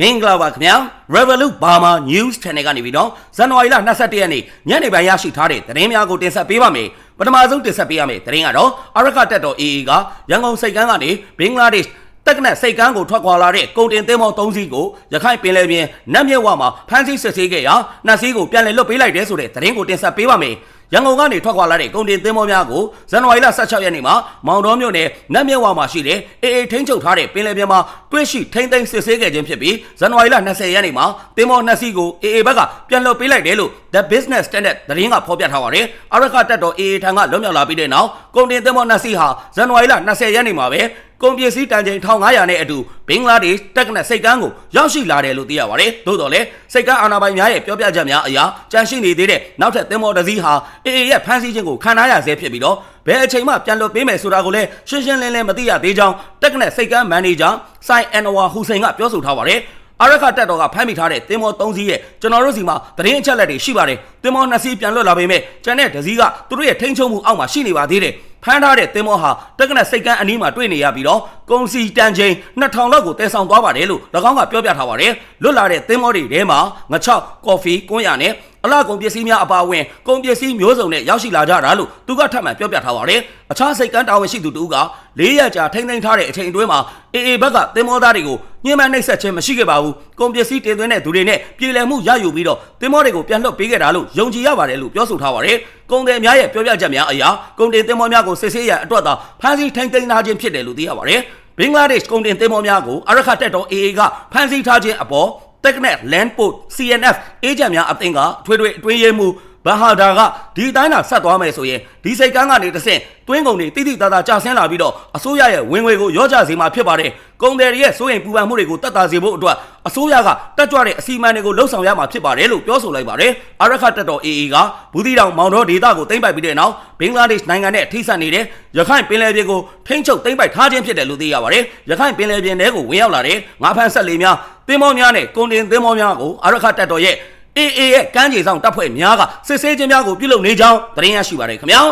မင်္ဂလာပါခင်ဗျာ Revolut Burma News Channel ကနေပြီးတော့ဇန်နဝါရီလ22ရက်နေ့ညနေပိုင်းရရှိထားတဲ့သတင်းများကိုတင်ဆက်ပေးပါမယ်ပထမဆုံးတင်ဆက်ပေးရမယ့်သတင်းကတော့အရကတက်တော် AA ကရန်ကုန်စိတ်ကမ်းကနေဘင်္ဂလားဒေ့ရှ်တက်ကနက်စိတ်ကမ်းကိုထွက်ခွာလာတဲ့ကုန်တင်သင်းမော3စီးကိုရခိုင်ပင်လယ်ပြင်နတ်မြက်ဝမှာဖမ်းဆီးစစ်ဆေးခဲ့ရာနှစ်စီးကိုပြန်လည်လွတ်ပေးလိုက်တဲ့ဆိုတဲ့သတင်းကိုတင်ဆက်ပေးပါမယ် ရန်ကုန်ကနေထွက်ခွာလာတဲ့ကုန်တင်သင်းမောများကိုဇန်နဝါရီလ16ရက်နေ့မှာမောင်တော်မြို့နယ်နတ်မြက်ဝမှာရှိတဲ့အေအေထိန်းချုပ်ထားတဲ့ပင်လယ်ပြင်မှာတွေ့ရှိထိန်းသိမ်းစစ်ဆေးခဲ့ခြင်းဖြစ်ပြီးဇန်နဝါရီလ20ရက်နေ့မှာသင်းမောနှစ်စီးကိုအေအေဘက်ကပြန်လွတ်ပေးလိုက်တယ်လို့ The Business Standard သတင်းကဖော်ပြထားပါတယ်။အရကတက်တော်အေအေထံကလွတ်မြောက်လာပြီးတဲ့နောက်ကုန်တင်သင်းမောနှစ်စီးဟာဇန်နဝါရီလ20ရက်နေ့မှာပဲ ကုန်ပစ္စည်းတန်ချိန်1500နဲ့အတူဘင်္ဂလားဒေ့ရှ်တက်ကနက်စိတ်ကမ်းကိုရောက်ရှိလာတယ်လို့သိရပါတယ်။သို့တော်လည်းစိတ်ကမ်းအာဏာပိုင်များရဲ့ပြောပြချက်များအရကြန့်ရှိနေသေးတဲ့နောက်ထပ်သင်္ဘောတစ်စီးဟာအေအေရဲ့ဖမ်းဆီးခြင်းကိုခံထားရဆဲဖြစ်ပြီးတော့ဘယ်အချိန်မှပြန်လွတ်ပေးမယ်ဆိုတာကိုလည်းရှင်းရှင်းလင်းလင်းမသိရသေးကြောင်းတက်ကနက်စိတ်ကမ်းမန်နေဂျာဆိုင်အန်နဝါဟူစိန်ကပြောဆိုထားပါတယ်။အရခတက်တော်ကဖမ်းမိထားတဲ့သင်္ဘော၃စီးရဲ့ကျွန်တော်တို့စီမှာသတင်းအချက်လက်တွေရှိပါတယ်။သင်္ဘော၂စီးပြန်လွတ်လာပေမဲ့ကျန်တဲ့တစ်စီးကသူတို့ရဲ့ထိန်းချုပ်မှုအောက်မှာရှိနေပါသေးတယ်။ ဖမ်းထားတဲ့သင်္ဘောဟာတက်ကနက်စိတ်ကမ်းအနီးမှာတွေ့နေရပြီးတော့ ကုန်စီတန်ချိန်2000လောက်ကိုတည်ဆောင်သွားပါတယ်လို့၎င်းကပြောပြထားပါတယ်။လွတ်လာတဲ့သင်္ဘောတွေထဲမှာငချောက်ကော်ဖီကွန်းရနဲ့အလားကုန်ပစ္စည်းများအပါအဝင်ကုန်ပစ္စည်းမျိုးစုံနဲ့ရောက်ရှိလာကြတာလို့သူကထပ်မံပြောပြထားပါတယ်။အခြားစိတ်ကမ်းတာဝန်ရှိသူတူက၄ရက်ကြာထိမ့်သိမ်းထားတဲ့အချိန်အတွင်းမှာအေအေဘက်ကသင်္ဘောသားတွေကိုညှဉ်းပန်းနှိပ်စက်ခြင်းမရှိခဲ့ပါဘူး။ကုန်ပစ္စည်းတင်သွင်းတဲ့သူတွေနဲ့ပြည်လည်မှုရယူပြီးတော့သင်္ဘောတွေကိုပြန်လွှတ်ပေးခဲ့တာလို့ယုံကြည်ရပါတယ်လို့ပြောဆိုထားပါတယ်။ကုန်တယ်များရဲ့ပြောပြချက်များအရကုန်တင်သင်္ဘောများကိုစစ်ဆေးရန်အတွက်သာဖမ်းဆီးထိမ့်သိမ်းထားခြင်းဖြစ်တယ်လို့သိရပါတယ်။ ဘင်္ဂလားဒေ့ရှ်ကုန်တင်သင်္ဘောများကိုအရခတက်တော် AA ကဖမ်းဆီးထားခြင်းအပေါ် Technet Land Port CNF အေဂျင့်များအသင်းကထွေထွေအတွင်းရေးမှု ဘဟာဒါကဒီအတိုင်းသာဆက်သွားမယ်ဆိုရင်ဒီစိတ်ကန်းကနေတစ်ဆင့်တွင်းကုန်တွေတိတိတသားကျဆင်းလာပြီးတော့အစိုးရရဲ့ဝင်ငွေကိုရော့ချစေမှာဖြစ်ပါတယ်။ကုန်တယ်ရဲ့စိုးရိမ်ပူပန်မှုတွေကိုတက်တာစေဖို့အတွက်အစိုးရကတက်ကြွတဲ့အစီအမံတွေကိုလှုပ်ဆောင်ရမှာဖြစ်ပါတယ်လို့ပြောဆိုလိုက်ပါတယ်။အရခတ်တက်တော် AA ကဘူးတီတောင်မောင်တော်ဒေသကိုသိမ်းပိုက်ပြီးတဲ့နောက်ဘင်္ဂလားဒေ့ရှ်နိုင်ငံနဲ့ထိစပ်နေတဲ့ရခိုင်ပင်လယ်ပြင်ကိုထိန်းချုပ်သိမ်းပိုက်ထားခြင်းဖြစ်တယ်လို့သိရပါတယ်။ရခိုင်ပင်လယ်ပြင်ထဲကိုဝင်ရောက်လာတဲ့ငါးဖမ်းဆက်လေးများသင်းမောများနဲ့ကုန်တင်သင်းမောများကိုအရခတ်တက်တော်ရဲ့ AA ရဲ့ကမ်းခြေဆောင်တပ်ဖွဲ့များကစစ်ဆေးခြင်းများကိုပြုလုပ်နေကြောင်းသတင်းရရှိပါတယ်ခင်ဗျာ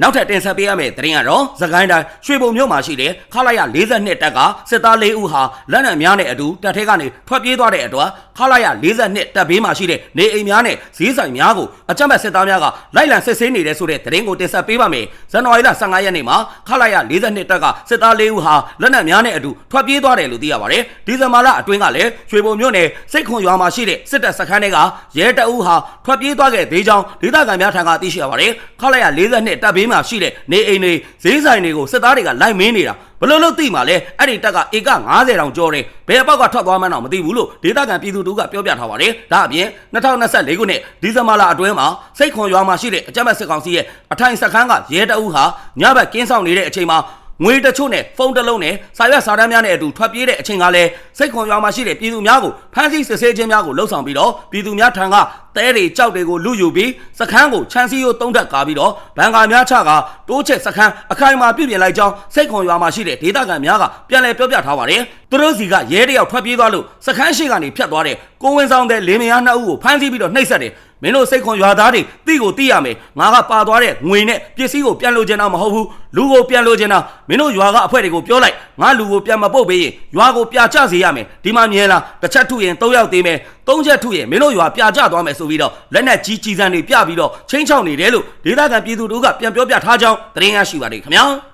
နောက်ထပ်တင်ဆက်ပေးရမယ့်သတင်းကတော့သခိုင်းတိုင်းရွှေဘုံမြို့မှာရှိတဲ့ခလာရ42တပ်ကစစ်သား၄ဦးဟာလက်နက်များနဲ့အတူတပ်ထဲကနေထွက်ပြေးသွားတဲ့အတွက်ခလာရ42တပ်ဘေးမှာရှိတဲ့နေအိမ်များနဲ့ဈေးဆိုင်များကိုအကြမ်းဖက်စစ်သားများကလိုက်လံစစ်ဆေးနေတဲ့ဆိုတဲ့သတင်းကိုတင်ဆက်ပေးပါမယ်ဇန်နဝါရီလ15ရက်နေ့မှာခလာရ42တပ်ကစစ်သား၄ဦးဟာလက်နက်များနဲ့အတူထွက်ပြေးသွားတယ်လို့သိရပါတယ်ဒီဇင်ဘာလအတွင်းကလည်းရွှေဘုံမြို့နယ်စိတ်ခွန်ရွာမှာရှိတဲ့စစ်တပ်စခန်းတွေကရဲတအုပ်ဟာထွက်ပြေးသွားခဲ့သေးကြောင်းဒေသခံများထံကသိရှိရပါတယ်ခလာရ42တပ်ဘေးမှာရှိတဲ့နေအိမ်တွေဈေးဆိုင်တွေကိုစစ်သားတွေကလိုက်မင်းနေတာဘလို့လို့သိမှလဲအဲ့ဒီတက်ကဧက90တောင်ကျော်တယ်ဘယ်အပေါက်ကထွက်သွားမှန်းတော့မသိဘူးလို့ဒေသခံပြည်သူတို့ကပြောပြထားပါတယ်ဒါအပြင်2024ခုနှစ်ဒီဇင်ဘာလအတွင်းမှာစိတ်ခွန်ရွာမှာရှိတဲ့အကြမ်းဖက်စစ်ကောင်စီရဲ့အထိုင်စခန်းကရဲတအုပ်ဟာညဘက်ကင်းဆောင်နေတဲ့အချိန်မှာ ငွေတချို့နဲ့ဖုန်းတစ်လုံးနဲ့စာရွက်စာတမ်းများနဲ့အတူထွက်ပြေးတဲ့အချိန်ကလည်းစိတ်ခွန်ရွာမှာရှိတဲ့ပြည်သူများကိုဖမ်းဆီးစစ်ဆေးခြင်းများကိုလှုံ့ဆော်ပြီးတော့ပြည်သူများထံကတဲတွေကြောက်တွေကိုလူယူပြီးစခန်းကိုချမ်းစီရိုးတုံးတက်ကာပြီးတော့ဘန်ကာများချကတိုးချက်စခန်းအခိုင်အမာပြုပြင်လိုက်ကြောင်းစိတ်ခွန်ရွာမှာရှိတဲ့ဒေသခံများကပြန်လည်ပြောပြထားပါတယ်သူတို့စီကရဲတယောက်ထွက်ပြေးသွားလို့စခန်းရှိကနေဖြတ်သွားတဲ့ကိုဝင်ဆောင်တဲ့လင်းမယားနှစ်ဦးကိုဖမ်းဆီးပြီးတော့နှိပ်စက်တယ် မင်းတို့စိတ်ခွန်ရွာသားတွေတိကိုတိရမယ်ငါကပါသွားတဲ့ငွေနဲ့ပစ္စည်းကိုပြန်လို့ချင်တာမဟုတ်ဘူးလူကိုပြန်လို့ချင်တာမင်းတို့ရွာကအဖွဲတွေကိုပြောလိုက်ငါလူကိုပြန်မပုတ်ပေးရင်ရွာကိုပြချစေရမယ်ဒီမှာမြင်လားတစ်ချက်ထုရင်၃ယောက်သေးမယ်သုံးချက်ထုရင်မင်းတို့ရွာပြချသွားမယ်ဆိုပြီးတော့လက်နက်ကြီးကြီးစံတွေပြပြီးတော့ချင်းချောက်နေတယ်လို့ဒေသခံပြည်သူတို့ကပြန်ပြောပြထားကြောင်းသတင်းရရှိပါတယ်ခင်ဗျာ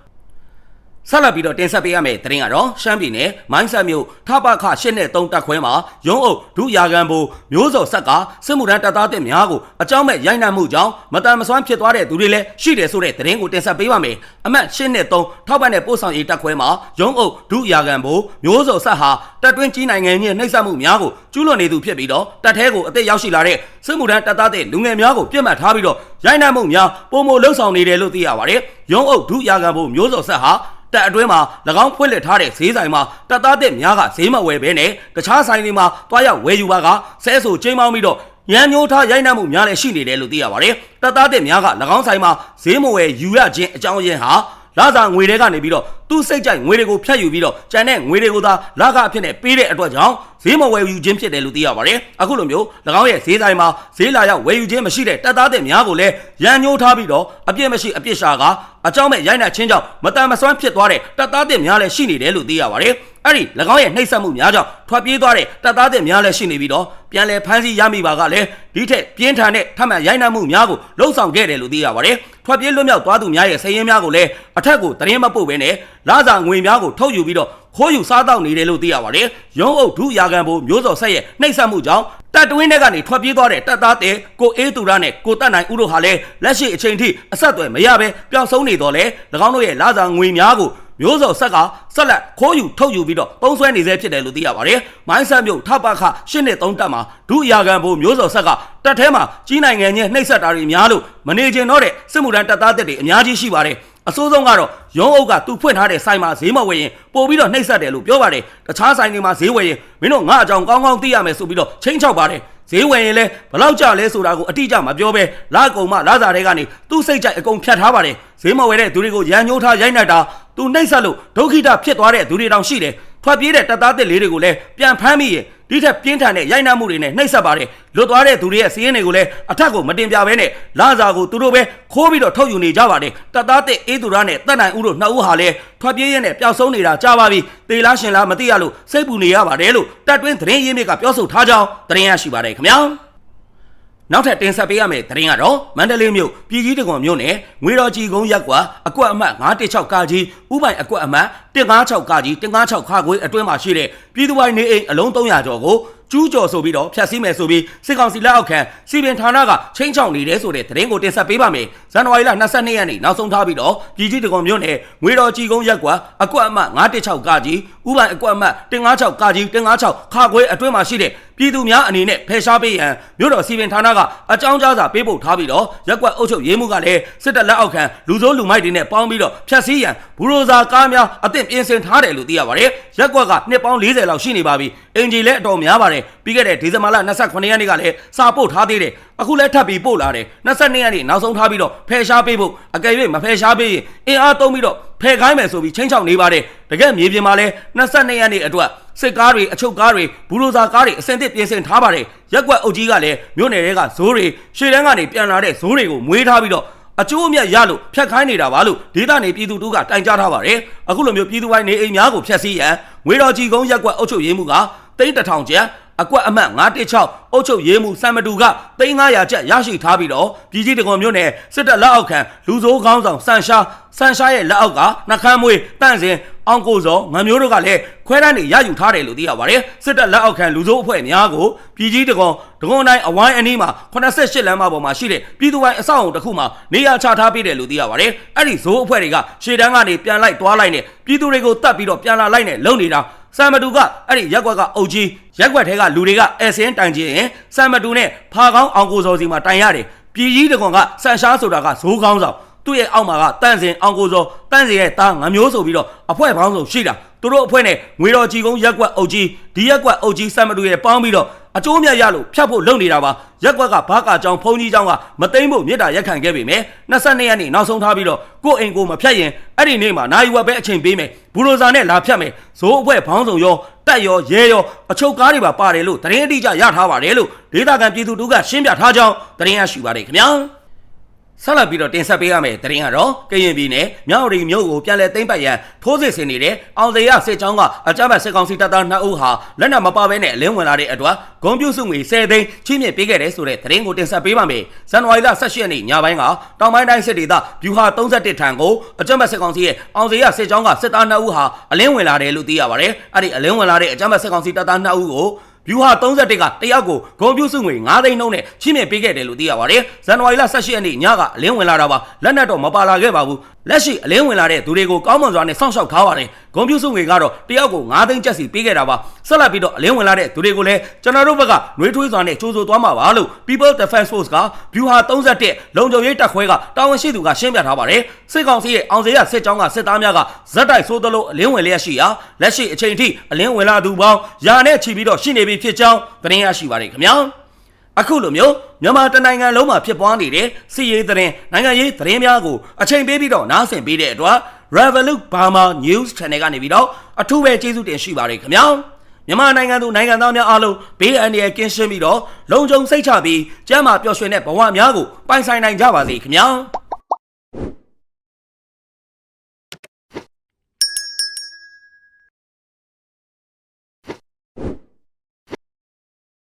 ဆက်လက်ပြီးတော့တင်ဆက်ပေးရမယ့်သတင်းကတော့ရှမ်းပြည်နယ်မိုင်းဆက်မြို့ထပခ၈နဲ့3တက်ခွဲမှာရုံးအုပ်ဒုရာကန်ဘူမျိုးစော်ဆက်ကစစ်မှုထမ်းတပ်သားတဲ့များကိုအကြောင်းမဲ့ရိုက်နှက်မှုကြောင့်မတန်မစွမ်းဖြစ်သွားတဲ့သူတွေလည်းရှိတယ်ဆိုတဲ့သတင်းကိုတင်ဆက်ပေးပါမယ်။အမှတ်၈နဲ့3ထောက်ပံ့တဲ့ပို့ဆောင်ရေးတက်ခွဲမှာရုံးအုပ်ဒုရာကန်ဘူမျိုးစော်ဆက်ဟာတပ်တွင်းကြီးနိုင်ငံကြီးနှိပ်စက်မှုများကိုကျူးလွန်နေသူဖြစ်ပြီးတော့တပ်ထဲကိုအသက်ရောက်ရှိလာတဲ့စစ်မှုထမ်းတပ်သားတဲ့လူငယ်များကိုပြစ်မှတ်ထားပြီးတော့ရိုက်နှက်မှုများပုံမလှုပ်ဆောင်နေတယ်လို့သိရပါတယ်။ရုံးအုပ်ဒုရာကန်ဘူမျိုးစော်ဆက်ဟာ တက်အတွင်းမှာ၎င်းဖွင့်လှစ်ထားတဲ့ဈေးဆိုင်မှာတပ်သားတဲ့များကဈေးမဝယ်ဘဲနဲ့တခြားဆိုင်တွေမှာတွားရောက်ဝယ်ယူပါကဆဲဆိုချိန်မောင်းပြီးတော့ရန်မျိုးထားရိုက်နှက်မှုများလည်းရှိနေတယ်လို့သိရပါတယ်တပ်သားတဲ့များက၎င်းဆိုင်မှာဈေးမဝယ်ယူရခြင်းအကြောင်းရင်းဟာလာစာငွေတွေကနေပြီးတော့ သူ့စိတ်ကြိုက်ငွေတွေကိုဖြတ်ယူပြီးတော့ကျန်တဲ့ငွေတွေကိုသာလကအဖြစ်နဲ့ပေးတဲ့အတွက်ကြောင့်ဈေးမဝယ်ယူခြင်းဖြစ်တယ်လို့သိရပါတယ်အခုလိုမျိုး၎င်းရဲ့ဈေးဆိုင်မှာဈေးလာရောက်ဝယ်ယူခြင်းမရှိတဲ့တပ်သားတဲ့များကိုလည်းရန်ညှိုးထားပြီးတော့အပြစ်မရှိအပြစ်ရှာကအကြောင်းမဲ့ရိုက်နှက်ချင်းကြောင့်မတန်မစွမ်းဖြစ်သွားတဲ့တပ်သားတဲ့များလည်းရှိနေတယ်လို့သိရပါတယ်အဲ့ဒီ၎င်းရဲ့နှိပ်စက်မှုများကြောင့်ထွက်ပြေးသွားတဲ့တပ်သားတဲ့များလည်းရှိနေပြီးတော့ပြန်လည်ဖမ်းဆီးရမိပါကလည်းဒီထက်ပြင်းထန်တဲ့ထပ်မံရိုက်နှက်မှုများကိုလှုံ့ဆော်ခဲ့တယ်လို့သိရပါတယ်ထွက်ပြေးလွတ်မြောက်သွားသူများရဲ့စည်ရင်းများကိုလည်းအထက်ကိုသတင်းမပို့ဘဲနဲ့ လစာငွေများကိုထုတ်ယူပြီးတော့ခိုးယူစားတော့နေတယ်လို့သိရပါတယ်ရုံးအုပ်ဒုရာခံဘိုးမျိုးစော်ဆက်ရဲ့နှိပ်စက်မှုကြောင့်တပ်တွင်းထဲကနေထွက်ပြေးသွားတဲ့တပ်သားတဲ့ကိုအေးသူရနဲ့ကိုတက်နိုင်ဦးတို့ဟာလည်းလက်ရှိအချိန်ထိအဆက်အသွယ်မရဘဲပျောက်ဆုံးနေတော့လေ၎င်းတို့ရဲ့လစာငွေများကိုမျိုးစော်ဆက်ကဆက်လက်ခိုးယူထုတ်ယူပြီးတော့ပုံဆွဲနေစေဖြစ်တယ်လို့သိရပါတယ်။မိုင်းဆက်မြို့ထပခရှင်းနှစ်သုံးတက်မှာဒုအရာခံဘိုးမျိုးစော်ဆက်ကတက်ထဲမှာကြီးနိုင်ငံချင်းနှိပ်စက်တာတွေများလို့မနေကျင်တော့တဲ့စစ်မှုထမ်းတပ်သားတွေအများကြီးရှိပါတယ်။ အစိုးဆုံးကတော့ရုံးအုပ်ကသူဖွင့်ထားတဲ့ဆိုင်မှာဈေးမဝယ်ရင်ပို့ပြီးတော့နှိပ်စက်တယ်လို့ပြောပါတယ်တခြားဆိုင်တွေမှာဈေးဝယ်ရင်မင်းတို့ငါအကြောင်းကောင်းကောင်းသိရမယ်ဆိုပြီးတော့ချင်းချောက်ပါတယ်ဈေးဝယ်ရင်လဲဘလောက်ကြလဲဆိုတာကိုအတိအကျမပြောဘဲလာကုံမလာစာတွေကနေသူ့စိတ်ကြိုက်အကုန်ဖြတ်ထားပါတယ်ဈေးမဝယ်တဲ့သူတွေကိုရန်ညှိုးထားရိုက်နှက်တာသူနှိပ်စက်လို့ဒုက္ခိတဖြစ်သွားတဲ့သူတွေတောင်ရှိတယ်ထွက်ပြေးတဲ့တပ်သားတစ်လေးတွေကိုလည်းပြန်ဖမ်းမိရင် ဒီထက်ပြင်းထန်တဲ့ရိုက်နှက်မှုတွေနဲ့နှိပ်စက်ပါတယ်လွတ်သွားတဲ့သူတွေရဲ့စီးရင်တွေကိုလည်းအထက်ကိုမတင်ပြဘဲနဲ့လာစာကိုသူတို့ပဲခိုးပြီးတော့ထုတ်ယူနေကြပါတယ်တပ်သားတဲ့အေးသူရနဲ့တပ်နိုင်ဦးတို့နှစ်ဦးဟာလည်းထွက်ပြေးရင်းနဲ့ပျောက်ဆုံးနေတာကြားပါပြီတေလားရှင်လားမသိရလို့စိတ်ပူနေရပါတယ်လို့တပ်တွင်းသတင်းရင်းမြစ်ကပြောဆိုထားကြောင်းသတင်းရရှိပါတယ်ခင်ဗျာ နောက်ထပ်တင်ဆက်ပေးရမယ့်သတင်းကတော့မန္တလေးမြို့ပြည်ကြီးတကွန်မြို့နယ်ငွေတော်ကြီးကုန်းရက်ကွာအကွက်အမှတ်916ကကြီးဥပိုင်အကွက်အမှတ်156ကကြီး156ခါခွေးအတွင်းမှာရှိတဲ့ပြည်သူ့ပိုင်းနေအိမ်အလုံး300ကျော်ကို ကျူးကျော်ဆိုပြီးတော့ဖျက်ဆီးမယ်ဆိုပြီးစစ်ကောင်စီလက်အောက်ခံစီပင်ဌာနကချင်းချောင်နေတယ်ဆိုတဲ့သတင်းကိုတင်ဆက်ပေးပါမယ်ဇန်နဝါရီလ22ရက်နေ့နောက်ဆုံးထားပြီးတော့ပြည်ကြီးတကွန်မြို့နယ်ငွေတော်ကြီးကုန်းရက်ကွာအကွက်အမှတ်916ကကြီးဥပိုင်အကွက်အမှတ်156ကကြီး156ခါခွေးအတွင်းမှာရှိတဲ့ပြည်သူများအနေနဲ့ဖယ်ရှားပေးရန်မြို့တော်စီပင်ဌာနကအကြောင်းကြားစာပေးပို့ထားပြီးတော့ရက်ကွက်အုပ်ချုပ်ရေးမှုကလည်းစစ်တပ်လက်အောက်ခံလူစိုးလူမိုက်တွေနဲ့ပေါင်းပြီးတော့ဖျက်ဆီးရန်ဘူရိုဇာကားများအသင့်ပြင်ဆင်ထားတယ်လို့သိရပါတယ်ရက်ကွက်ကနှစ်ပေါင်း40လောက်ရှိနေပါပြီအင်ဂျီလည်းအတော်များပါတယ်ပြီးခဲ့တဲ့ဒီဇင်ဘာလ29ရက်နေ့ကလည်းစာပို့ထားသေးတယ်အခုလည်းထပ်ပြီးပို့လာတယ်22ရက်နေ့နောက်ဆုံးထားပြီးတော့ဖယ်ရှားပေးဖို့အကယ်၍မဖယ်ရှားပေးရင်အင်အားသုံးပြီးတော့ဖယ်ခိုင်းမယ်ဆိုပြီးချင်းချောက်နေပါတယ်တကယ်မြေပြင်မှာလည်း22ရက်နေ့အတွက်စစ်ကားတွေအချုပ်ကားတွေဘူရိုဇာကားတွေအစင်သစ်ပြင်ဆင်ထားပါတယ်ရက်ကွက်အုပ်ကြီးကလည်းမြို့နယ်တွေကဇိုးတွေရှေ့တန်းကနေပြန်လာတဲ့ဇိုးတွေကိုမွေးထားပြီးတော့အကျိုးအမြတ်ရလို့ဖြတ်ခိုင်းနေတာပါလို့ဒေသနေပြည်သူတို့ကတိုင်ကြားထားပါတယ်အခုလိုမျိုးပြည်သူပိုင်းနေအိမ်များကိုဖျက်ဆီးရန်ငွေတော်ကြီးကုန်းရက်ကွက်အုပ်ချုပ်ရေးမှုကတိန်းတထောင်ကျပ် အကွက်အမှတ်916အုပ်ချုပ်ရေးမှုစံမတူက3900ကျပ်ရရှိထားပြီးတော့ပြည်ကြီးတကွန်မြို့နယ်စစ်တပ်လက်အောက်ခံလူစိုးခေါင်းဆောင်စန်ရှာစန်ရှာရဲ့လက်အောက်ကနှခမ်းမွေးတန့်စင်အောင်ကိုစောငမျိုးတို့ကလည်းခွဲတန်းနေရယူထားတယ်လို့သိရပါတယ်စစ်တပ်လက်အောက်ခံလူစိုးအဖွဲ့များကိုပြည်ကြီးတကွန်တကွန်တိုင်းအဝိုင်းအနီးမှာ88လမ်းမပေါ်မှာရှိတဲ့ပြည်သူပိုင်းအဆောက်အုံတစ်ခုမှာနေရာချထားပေးတယ်လို့သိရပါတယ်အဲ့ဒီဇိုးအဖွဲ့တွေကရှေ့တန်းကနေပြန်လိုက်သွားလိုက်နဲ့ပြည်သူတွေကိုတတ်ပြီးတော့ပြန်လာလိုက်နဲ့လုံနေတာ စံမတူကအဲ့ဒီရက်ကွက်ကအုပ်ကြီးရက်ကွက်ထဲကလူတွေကအဲဆင်းတိုင်ချင်းရင်စံမတူနဲ့ဖာကောင်းအောင်ကိုစောစီမှာတိုင်ရတယ်ပြည်ကြီးတကွန်ကဆန်ရှားဆိုတာကဇိုးကောင်းဆောင်သူ့ရဲ့အောက်မှာကတန့်စင်အောင်ကိုစောတန့်စင်ရဲ့တားငမျိုးဆိုပြီးတော့အဖွဲ့ပေါင်းစုံရှိတာသူတို့အဖွဲ့နဲ့ငွေတော်ကြီးကုန်းရက်ကွက်အုပ်ကြီးဒီရက်ကွက်အုပ်ကြီးစံမတူရဲ့ပေါင်းပြီးတော့ အကျိုးမြတ်ရလို့ဖြတ်ဖို့လုပ်နေတာပါရက်ကွက်ကဘာကာကြောင်ဖုန်ကြီးကြောင်ကမသိမ့်ဖို့မြစ်တာရက်ခံခဲ့ပေမဲ့22ရက်နေ့နောက်ဆုံးထားပြီးတော့ကိုယ့်အိမ်ကိုမဖြတ်ရင်အဲ့ဒီနေ့မှာနိုင်ဝက်ပဲအချိန်ပေးမယ်ဘူရိုဇာနဲ့လာဖြတ်မယ်ဇိုးအဖွဲ့ဘောင်းစုံရောတက်ရောရဲရောအချုပ်ကားတွေပါပါတယ်လို့တရင်အတိအကျရထားပါတယ်လို့ဒေသခံပြည်သူတို့ကရှင်းပြထားကြောင်းတရင်ရရှိပါတယ်ခင်ဗျာ ဆက်လက်ပြီးတော့တင်ဆက်ပေးရမယ့်သတင်းကတော့ကရင်ပြည်နယ်မြောက်ရီမြို့ကိုပြန်လည်သိမ်းပိုက်ရန်ထိုးစစ်ဆင်နေတဲ့အောင်စရစစ်ကြောင်းကအကြမ်းဖက်စစ်ကောင်စီတပ်သား2ဦးဟာလက်နက်မပါဘဲနဲ့အလင်းဝင်လာတဲ့အတွက်ဂုံပြုစုငွေ10သိန်းချိမြင့်ပေးခဲ့တယ်ဆိုတဲ့သတင်းကိုတင်ဆက်ပေးပါမယ်။ဇန်နဝါရီလ18ရက်နေ့ညပိုင်းကတောင်ပိုင်းတိုင်းစစ်ဒေသဗျူဟာ31ထံကိုအကြမ်းဖက်စစ်ကောင်စီရဲ့အောင်စရစစ်ကြောင်းကစစ်သား2ဦးဟာအလင်းဝင်လာတယ်လို့သိရပါတယ်။အဲ့ဒီအလင်းဝင်လာတဲ့အကြမ်းဖက်စစ်ကောင်စီတပ်သား2ဦးကို ဗျူဟာ31ကတယောက်ကိုဂုံပြူစုငွေ9သိန်းနှုန်းနဲ့ချိမြင့်ပေးခဲ့တယ်လို့သိရပါတယ်။ဇန်နဝါရီလ18ရက်နေ့ညကအလင်းဝင်လာတာပါ။လက်နက်တော့မပါလာခဲ့ပါဘူး။လက်ရှိအလင်းဝင်လာတဲ့သူတွေကိုကောင်းမွန်စွာနဲ့စောင့်ရှောက်ထားပါတယ်။ဂုံပြူစုငွေကတော့တယောက်ကို9သိန်းကျပ်စီပေးခဲ့တာပါ။ဆက်လက်ပြီးတော့အလင်းဝင်လာတဲ့သူတွေကိုလည်းကျွန်တော်တို့ဘက်ကနှွေးထွေးစွာနဲ့ကြိုးဆိုသွားမှာပါလို့ People Defense Force ကဗျူဟာ31လုံခြုံရေးတပ်ခွဲကတာဝန်ရှိသူကရှင်းပြထားပါတယ်။စစ်ကောင်စီရဲ့အောင်စရစစ်ကြောင်းကစစ်သားများကဇက်တိုက်ဆိုးသလိုအလင်းဝင်လျက်ရှိရာလက်ရှိအချိန်ထိအလင်းဝင်လာသူပေါင်းယာနဲ့ချီပြီးတော့ရှိနေပြီဖြစ်ကြောင်းသတင်းရရှိပါတယ်ခင်ဗျာအခုလိုမျိုးမြန်မာတနိုင်ငံလုံးမှာဖြစ်ပွားနေတဲ့စီရေးသတင်းနိုင်ငံရေးသတင်းများကိုအချိန်ပေးပြီးတော့နားဆင်ပေးတဲ့အတွက် Revolut Burma News Channel ကနေပြီးတော့အထူးပဲကျေးဇူးတင်ရှိပါတယ်ခင်ဗျာမြန်မာနိုင်ငံသူနိုင်ငံသားများအားလုံးဘေးအန္တရာယ်ကင်းရှင်းပြီးတော့လုံခြုံစိတ်ချပြီးကျန်းမာပျော်ရွှင်တဲ့ဘဝများကိုပိုင်ဆိုင်နိုင်ကြပါစေခင်ဗျာ